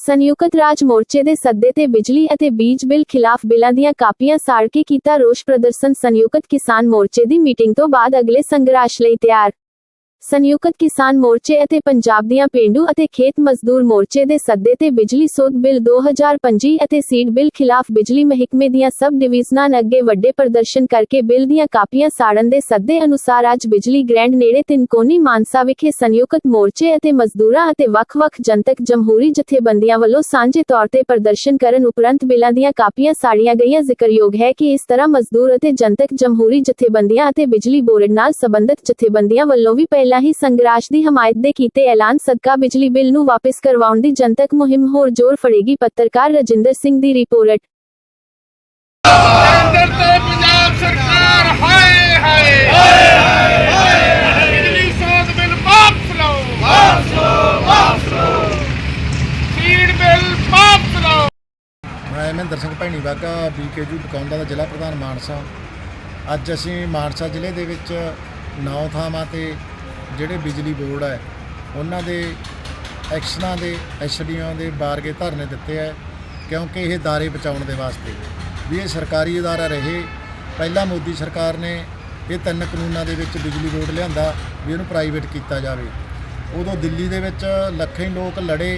ਸੰਯੁਕਤ ਰਾਜ ਮੋਰਚੇ ਦੇ ਸੱਦੇ ਤੇ ਬਿਜਲੀ ਅਤੇ ਬੀਜ ਬਿੱਲ ਖਿਲਾਫ ਬਿੱਲਾਂ ਦੀਆਂ ਕਾਪੀਆਂ ਸਾੜ ਕੇ ਕੀਤਾ ਰੋਸ ਪ੍ਰਦਰਸ਼ਨ ਸੰਯੁਕਤ ਕਿਸਾਨ ਮੋਰਚੇ ਦੀ ਮੀਟਿੰਗ ਤੋਂ ਬਾਅਦ ਅਗਲੇ ਸੰਘਰਸ਼ ਲਈ ਤਿਆਰ। ਸੰਯੁਕਤ ਕਿਸਾਨ ਮੋਰਚੇ ਅਤੇ ਪੰਜਾਬ ਦੀਆਂ ਪਿੰਡੂ ਅਤੇ ਖੇਤ ਮਜ਼ਦੂਰ ਮੋਰਚੇ ਦੇ ਸੱਦੇ ਤੇ ਬਿਜਲੀ ਸੋਧ ਬਿੱਲ 2025 ਅਤੇ ਸੀਡ ਬਿੱਲ ਖਿਲਾਫ ਬਿਜਲੀ ਮਹਿਕਮੇ ਦੀਆਂ ਸਬ ਡਿਵੀਜ਼ਨਾਂ ਅੱਗੇ ਵੱਡੇ ਪ੍ਰਦਰਸ਼ਨ ਕਰਕੇ ਬਿੱਲ ਦੀਆਂ ਕਾਪੀਆਂ ਸਾੜਨ ਦੇ ਸੱਦੇ ਅਨੁਸਾਰ ਅੱਜ ਬਿਜਲੀ ਗ੍ਰੈਂਡ ਨੇੜੇ ਤਿੰਨਕੋਨੀ ਮਾਨਸਾ ਵਿਖੇ ਸੰਯੁਕਤ ਮੋਰਚੇ ਅਤੇ ਮਜ਼ਦੂਰਾਂ ਅਤੇ ਵੱਖ-ਵੱਖ ਜਨਤਕ ਜਮਹੂਰੀ ਜਥੇਬੰਦੀਆਂ ਵੱਲੋਂ ਸਾਂਝੇ ਤੌਰ ਤੇ ਪ੍ਰਦਰਸ਼ਨ ਕਰਨ ਉਪਰੰਤ ਬਿੱਲਾਂ ਦੀਆਂ ਕਾਪੀਆਂ ਸਾੜੀਆਂ ਗਈਆਂ। ਜ਼ਿਕਰਯੋਗ ਹੈ ਕਿ ਇਸ ਤਰ੍ਹਾਂ ਮਜ਼ਦੂਰ ਅਤੇ ਜਨਤਕ ਜਮਹੂਰੀ ਜਥੇਬੰਦੀਆਂ ਅਤੇ ਬਿਜਲੀ ਬੋਰਡ ਨਾਲ ਸੰਬੰਧਿਤ ਜਥੇਬੰਦੀਆਂ ਵੱਲੋਂ ਵੀ ਪਹਿਲਾਂ ਹੀ ਸੰਘਰਸ਼ ਦੀ ਹਮਾਇਤ ਦੇ ਕੀਤੇ ਐਲਾਨ ਸਦਕਾ ਬਿਜਲੀ ਬਿੱਲ ਨੂੰ ਵਾਪਸ ਕਰਵਾਉਣ ਦੀ ਜਨਤਕ ਮੁਹਿੰਮ ਹੋਰ ਜ਼ੋਰ ਫੜੇਗੀ ਪੱਤਰਕਾਰ ਰਜਿੰਦਰ ਸਿੰਘ ਦੀ ਰਿਪੋਰਟ। ਕੇਂਦਰ ਤੇ ਪੰਜਾਬ ਸਰਕਾਰ ਹਾਏ ਹਾਏ ਬਿਜਲੀ ਸੋਧ ਬਿੱਲ ਵਾਪਸ ਲਓ। ਵਾਪਸ ਲਓ ਵਾਪਸ ਲਓ। ਸੀਡ ਬਿੱਲ ਵਾਪਸ ਲਓ। ਮੈਂ ਮਹਿੰਦਰ ਸਿੰਘ ਭੈਣੀ ਬਾਗਾ ਬੀਕੇਯੂ ਬਕੌਂਦਾ ਦਾ ਜ਼ਿਲ੍ਹਾ ਪ੍ਰਧਾਨ ਮਾਨਸਾ। ਅੱਜ ਅਸੀਂ ਮਾਨਸਾ ਜ਼ਿਲ੍ਹੇ ਦੇ ਵਿੱਚ ਨੌ ਥਾਵਾਂ ਤੇ ਜਿਹੜੇ ਬਿਜਲੀ ਬੋਰਡ ਹੈ ਉਹਨਾਂ ਦੇ ਐਕਸ਼ਨਾਂ ਦੇ ਐਸਡੀਓ ਦੇ ਬਾਰਗੇ ਧਰਨੇ ਦਿੱਤੇ ਹੈ ਕਿਉਂਕਿ ਇਹ ਦਾਰੇ ਬਚਾਉਣ ਦੇ ਵਾਸਤੇ। ਵੀ ਇਹ ਸਰਕਾਰੀ ਅਦਾਰਾ ਰਹੇ ਪਹਿਲਾਂ ਮੋਦੀ ਸਰਕਾਰ ਨੇ ਇਹ ਤਿੰਨ ਕਾਨੂੰਨਾਂ ਦੇ ਵਿੱਚ ਬਿਜਲੀ ਬੋਰਡ ਲਿਆਂਦਾ ਵੀ ਇਹਨੂੰ ਪ੍ਰਾਈਵੇਟ ਕੀਤਾ ਜਾਵੇ। ਉਦੋਂ ਦਿੱਲੀ ਦੇ ਵਿੱਚ ਲੱਖਾਂ ਹੀ ਲੋਕ ਲੜੇ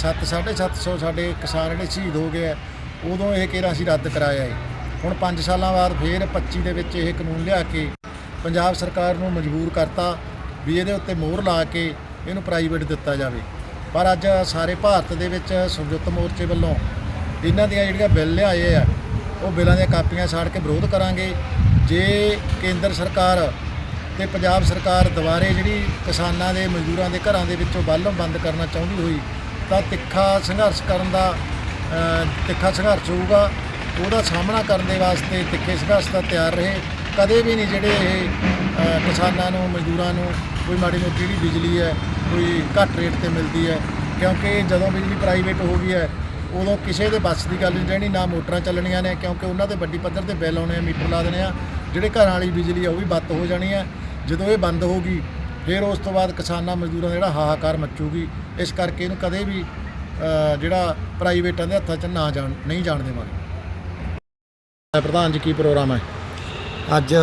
7 750 ਸਾਡੇ ਕਿਸਾਨ ਜਿਹੜੇ ਸ਼ਹੀਦ ਹੋ ਗਏ ਆ, ਉਦੋਂ ਇਹ ਕਿਹੜਾ ਅਸੀਂ ਰੱਦ ਕਰਾਇਆ ਹੈ? ਹੁਣ 5 ਸਾਲਾਂ ਬਾਅਦ ਫੇਰ 25 ਦੇ ਵਿੱਚ ਇਹ ਕਾਨੂੰਨ ਲਿਆ ਕੇ ਪੰਜਾਬ ਸਰਕਾਰ ਨੂੰ ਮਜਬੂਰ ਕਰਤਾ ਵੀ ਇਹਦੇ ਉੱਤੇ ਮੋਹਰ ਲਾ ਕੇ ਇਹਨੂੰ ਪ੍ਰਾਈਵੇਟ ਦਿੱਤਾ ਜਾਵੇ। ਪਰ ਅੱਜ ਸਾਰੇ ਭਾਰਤ ਦੇ ਵਿੱਚ ਸੰਯੁਕਤ ਮੋਰਚੇ ਵੱਲੋਂ ਇਹਨਾਂ ਦੀਆਂ ਜਿਹੜੀਆਂ ਬਿੱਲ ਲਿਆਏ ਆ, ਉਹ ਬਿੱਲਾਂ ਦੀਆਂ ਕਾਪੀਆਂ ਸਾੜ ਕੇ ਵਿਰੋਧ ਕਰਾਂਗੇ। ਜੇ ਕੇਂਦਰ ਸਰਕਾਰ ਤੇ ਪੰਜਾਬ ਸਰਕਾਰ ਦੁਬਾਰੇ ਜਿਹੜੀ ਕਿਸਾਨਾਂ ਦੇ, ਮਜ਼ਦੂਰਾਂ ਦੇ ਘਰਾਂ ਦੇ ਵਿੱਚੋਂ ਬਾਲੋਂ ਬੰਦ ਕਰਨਾ ਚਾਹੁੰਦੀ ਹੋਈ, ਤਾਂ ਤਿੱਖਾ ਸੰਘਰਸ਼ ਕਰਨ ਦਾ ਤਿੱਖਾ ਸੰਘਰਸ਼ ਹੋਊਗਾ। ਉਹਦਾ ਸਾਹਮਣਾ ਕਰਨ ਦੇ ਵਾਸਤੇ ਤਿੱਖੇ ਸੰਘਰਸ਼ ਦਾ ਤਿਆਰ ਰਹੇ। ਕਦੇ ਵੀ ਨਹੀਂ ਜਿਹੜੇ ਇਹ ਕਿਸਾਨਾਂ ਨੂੰ, ਮਜ਼ਦੂਰਾਂ ਨੂੰ ਕੋਈ ਮਾੜੀ ਮੋਟੀ ਜਿਹੜੀ ਬਿਜਲੀ ਹੈ, ਕੋਈ ਘੱਟ ਰੇਟ ਤੇ ਮਿਲਦੀ ਹੈ, ਕਿਉਂਕਿ ਜਦੋਂ ਬਿਜਲੀ ਪ੍ਰਾਈਵੇਟ ਹੋ ਗਈ ਹੈ, ਉਦੋਂ ਕਿਸੇ ਦੇ ਬੱਸ ਦੀ ਗੱਲ ਨਹੀਂ ਰਹਿਣੀ, ਨਾ ਮੋਟਰਾਂ ਚੱਲਣੀਆਂ ਨੇ, ਕਿਉਂਕਿ ਉਹਨਾਂ ਦੇ ਵੱਡੀ ਪੱਧਰ ਤੇ ਬਿੱਲ ਆਉਣੇ ਆ, ਮੀਟਰ ਲਾ ਦੇਣੇ ਆ, ਜਿਹੜੇ ਘਰਾਂ ਵਾਲੀ ਬਿਜਲੀ ਆ, ਉਹ ਵੀ ਬੰਦ ਹੋ ਜਾਣੀ ਆ। ਜਦੋਂ ਇਹ ਬੰਦ ਹੋ ਗਈ, ਫਿਰ ਉਸ ਤੋਂ ਬਾਅਦ ਕਿਸਾਨਾਂ ਮਜ਼ਦੂਰਾਂ ਦਾ ਜਿਹੜਾ ਹਾਹਾਕਾਰ ਮੱਚੂਗੀ, ਇਸ ਕਰਕੇ ਇਹਨੂੰ ਕਦੇ ਵੀ ਜਿਹੜਾ ਪ੍ਰਾਈਵੇਟਾਂ ਦੇ ਹੱਥਾਂ 'ਚ ਨਾ ਜਾਣ, ਨਹੀਂ ਜਾਣ ਦੇਵਾਂਗੇ। ਪ੍ਰਧਾਨ ਜੀ, ਕੀ ਪ੍ਰੋਗਰਾਮ ਹੈ? ਅੱਜ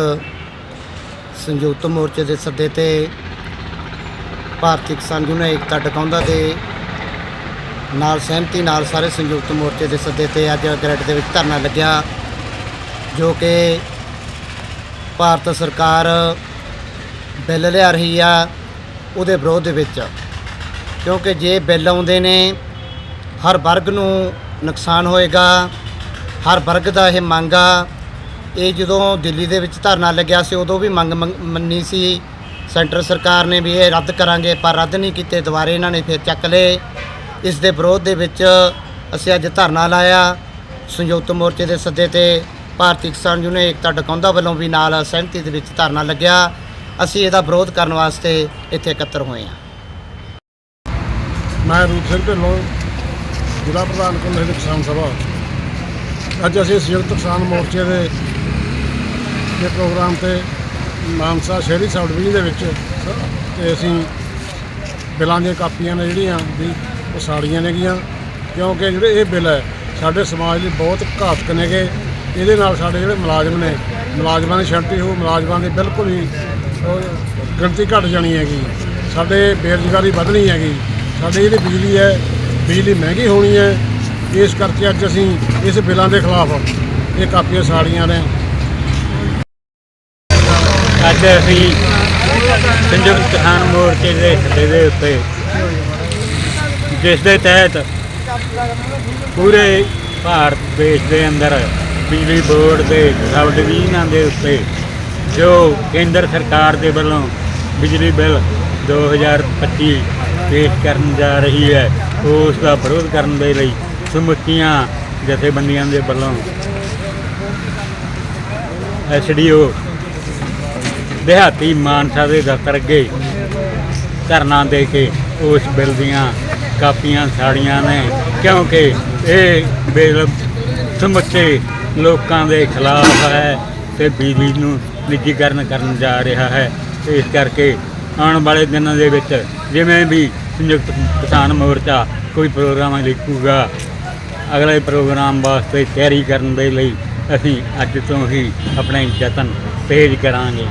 ਸੰਯੁਕਤ ਮੋਰਚੇ ਦੇ ਸੱਦੇ ਤੇ ਭਾਰਤੀ ਕਿਸਾਨ ਯੂਨੀਅਨ ਏਕਤਾ ਟਿਕਾਉਂਦਾ ਦੇ ਨਾਲ ਸਹਿਮਤੀ ਨਾਲ ਸਾਰੇ ਸੰਯੁਕਤ ਮੋਰਚੇ ਦੇ ਸੱਦੇ ਤੇ ਅੱਜ ਗ੍ਰਿਡ ਦੇ ਵਿੱਚ ਧਰਨਾ ਲੱਗਿਆ, ਜੋ ਕਿ ਭਾਰਤ ਸਰਕਾਰ ਬਿੱਲ ਲਿਆ ਰਹੀ ਆ ਉਹਦੇ ਵਿਰੋਧ ਦੇ ਵਿੱਚ। ਕਿਉਂਕਿ ਜੇ ਬਿੱਲ ਆਉਂਦੇ ਨੇ, ਹਰ ਵਰਗ ਨੂੰ ਨੁਕਸਾਨ ਹੋਏਗਾ, ਹਰ ਵਰਗ ਦਾ ਇਹ ਮੰਗ ਆ। ਇਹ ਜਦੋਂ ਦਿੱਲੀ ਦੇ ਵਿੱਚ ਧਰਨਾ ਲੱਗਿਆ ਸੀ, ਉਦੋਂ ਵੀ ਮੰਗ ਮੰਗ- ਮੰਨੀ ਸੀ ਸੈਂਟਰ ਸਰਕਾਰ ਨੇ ਵੀ ਇਹ ਰੱਦ ਕਰਾਂਗੇ, ਪਰ ਰੱਦ ਨਹੀਂ ਕੀਤੇ, ਦੁਬਾਰੇ ਇਹਨਾਂ ਨੇ ਫਿਰ ਚੱਕ ਲਏ। ਇਸ ਦੇ ਵਿਰੋਧ ਦੇ ਵਿੱਚ ਅਸੀਂ ਅੱਜ ਧਰਨਾ ਲਾਇਆ। ਸੰਯੁਕਤ ਮੋਰਚੇ ਦੇ ਸੱਦੇ ਤੇ ਭਾਰਤੀ ਕਿਸਾਨ ਯੂਨੀਅਨ ਏਕਤਾ ਡਕੌਂਦਾ ਵੱਲੋਂ ਵੀ ਨਾਲ ਸਹਿਮਤੀ ਦੇ ਵਿੱਚ ਧਰਨਾ ਲੱਗਿਆ। ਅਸੀਂ ਇਹਦਾ ਵਿਰੋਧ ਕਰਨ ਵਾਸਤੇ ਇੱਥੇ ਇਕੱਤਰ ਹੋਏ ਹਾਂ। ਮੈਂ ਰੂਪ ਸਿੰਘ ਢਿੱਲੋਂ, ਜ਼ਿਲ੍ਹਾ ਪ੍ਰਧਾਨ ਕੁੱਲ ਕਿਸਾਨ ਸਭਾ। ਅੱਜ ਅਸੀਂ ਸੰਯੁਕਤ ਕਿਸਾਨ ਮੋਰਚੇ ਦੇ ਦੇ ਪ੍ਰੋਗਰਾਮ ਤੇ ਮਾਨਸਾ ਸ਼ਹਿਰੀ ਸਬ ਡਿਵੀਜ਼ਨ ਦੇ ਵਿੱਚ ਤੇ ਅਸੀਂ ਬਿੱਲਾਂ ਦੀਆਂ ਕਾਪੀਆਂ ਨੇ ਜਿਹੜੀਆਂ ਵੀ ਉਹ ਸਾੜੀਆਂ ਨੇਗੀਆਂ, ਕਿਉਂਕਿ ਜਿਹੜੇ ਇਹ ਬਿੱਲ ਹੈ, ਸਾਡੇ ਸਮਾਜ ਲਈ ਬਹੁਤ ਘਾਤਕ ਨੇਗੇ। ਇਹਦੇ ਨਾਲ ਸਾਡੇ ਜਿਹੜੇ ਮੁਲਾਜ਼ਮ ਨੇ, ਮੁਲਾਜ਼ਮਾਂ ਦੀ ਛੰਟੀ ਹੋ ਮੁਲਾਜ਼ਮਾਂ ਦੀ ਬਿਲਕੁਲ ਹੀ ਗਿਣਤੀ ਘਟ ਜਾਣੀ ਹੈਗੀ। ਸਾਡੇ ਬੇਰੁਜ਼ਗਾਰੀ ਵਧਣੀ ਹੈਗੀ। ਸਾਡੀ ਜਿਹੜੀ ਬਿਜਲੀ ਹੈ, ਬਿਜਲੀ ਮਹਿੰਗੀ ਹੋਣੀ ਹੈ। ਇਸ ਕਰਕੇ ਅੱਜ ਅਸੀਂ ਇਸ ਬਿੱਲਾਂ ਦੇ ਖਿਲਾਫ ਇਹ ਕਾਪੀਆਂ ਸਾੜੀਆਂ ਨੇ। ਅੱਜ ਅਸੀਂ ਸੰਯੁਕਤ ਕਿਸਾਨ ਮੋਰਚੇ ਦੇ ਸੱਦੇ ਦੇ ਉੱਤੇ, ਜਿਸ ਦੇ ਤਹਿਤ ਪੂਰੇ ਭਾਰਤ ਦੇਸ਼ ਦੇ ਅੰਦਰ ਬਿਜਲੀ ਬੋਰਡ ਦੇ ਸਬ ਡਿਵੀਜ਼ਨਾਂ ਦੇ ਉੱਤੇ, ਜੋ ਕੇਂਦਰ ਸਰਕਾਰ ਦੇ ਵੱਲੋਂ ਬਿਜਲੀ ਬਿੱਲ 2025 ਪੇਸ਼ ਕਰਨ ਜਾ ਰਹੀ ਹੈ, ਉਸ ਦਾ ਵਿਰੋਧ ਕਰਨ ਦੇ ਲਈ ਸਮੁੱਚੀਆਂ ਜਥੇਬੰਦੀਆਂ ਦੇ ਵੱਲੋਂ ਐਸਡੀਓ ਦਿਹਾਤੀ ਮਾਨਸਾ ਦੇ ਦਫ਼ਤਰ ਅੱਗੇ ਧਰਨਾ ਦੇ ਕੇ ਉਸ ਬਿੱਲ ਦੀਆਂ ਕਾਪੀਆਂ ਸਾੜੀਆਂ ਨੇ, ਕਿਉਂਕਿ ਇਹ ਬਿੱਲ ਸਮੁੱਚੇ ਲੋਕਾਂ ਦੇ ਖਿਲਾਫ ਹੈ ਤੇ ਬਿਜਲੀ ਨੂੰ ਨਿੱਜੀਕਰਨ ਕਰਨ ਜਾ ਰਿਹਾ ਹੈ। ਇਸ ਕਰਕੇ ਆਉਣ ਵਾਲੇ ਦਿਨਾਂ ਦੇ ਵਿੱਚ ਜਿਵੇਂ ਵੀ ਸੰਯੁਕਤ ਕਿਸਾਨ ਮੋਰਚਾ ਕੋਈ ਪ੍ਰੋਗਰਾਮ ਲਿਖੂਗਾ, ਅਗਲੇ ਪ੍ਰੋਗਰਾਮ ਵਾਸਤੇ ਤਿਆਰੀ ਕਰਨ ਦੇ ਲਈ ਅਸੀਂ ਅੱਜ ਤੋਂ ਹੀ ਆਪਣੇ ਯਤਨ ਤੇਜ਼ ਕਰਾਂਗੇ।